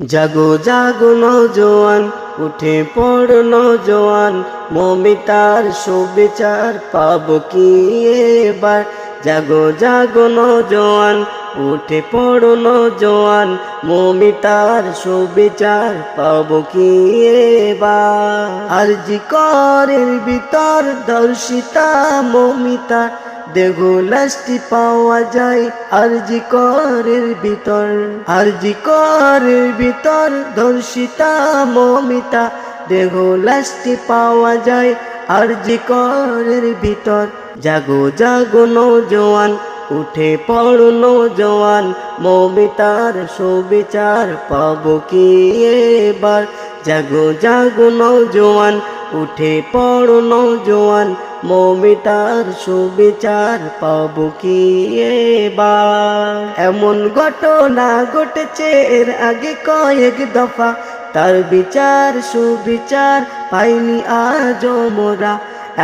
জাগো জাগো নজওয়ান, উঠে পড় নজওয়ান, মমিতার সুবিচার পাব কি এবার? জাগো জাগো নজওয়ান, উঠে পড় নজওয়ান, মমিতার সুবিচার পাব কি এবার? আরজি করের ভিতর দর্শিতা মমিতা দেগো লাস্টি পাওয়া যায় আরজি করের ভিতর। আরজি করের ভিতর দর্শিতা মমিতা। দেগো লাস্টি পাওয়া যায় আরজি করের ভিতর। জাগো জাগো নজওয়ান, উঠে পড়ো নজওয়ান। মমিতার সুবিচার পাবো কি এবার? জাগো জাগো নজওয়ান উঠে পড়ো নজওয়ান মমিতার সুবিচার পাবো কি এমন ঘটনা ঘটেছে এর আগে কয়েক দফা, তার বিচার সুবিচার পাইনি আজ মোরা।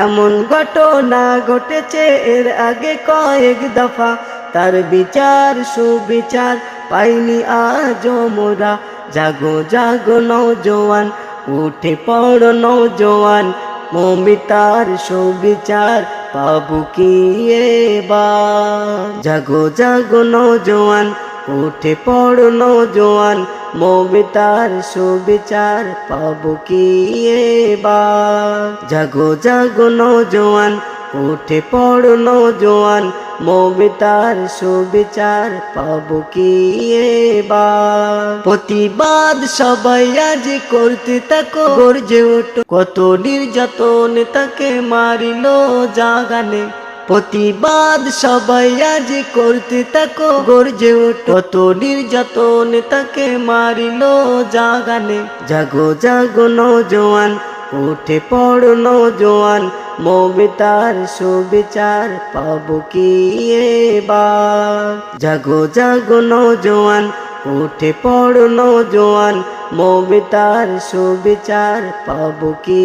এমন ঘটনা ঘটেছে এর আগে কয়েক দফা, তার বিচার সুবিচার পাইনি আজ মোরা। জাগো জাগো নৌজওয়ান উঠে পড়ো নৌজওয়ান মমিতার সুবিচার পাবু কি এবার? জাগো জাগো নৌজওয়ান উঠে পড়ো নৌজওয়ান মমিতার সুবিচার পাবো কি এবার? জাগো জাগো নৌজওয়ান উঠে পড়ো নৌজওয়ান মমিতার সুবিচার পাবো কি প্রতিবাদ সবাই আজ করতে থাকো, গর্জে ওঠো। কত নির্যাতন তাকে মারিল জাগানে। প্রতিবাদ সবাই আজ করতে থাকো, গর্জে ওঠো। কত নির্যাতন তাকে মারিল জাগানে। জাগো জাগো নজওয়ান উঠে পড়ো নজওয়ান মমিতার সুবিচার পাব কি জাগো জাগো নজোয়ান উঠে পড়ো নজোয়ান মমতার সুবিচার পাব কি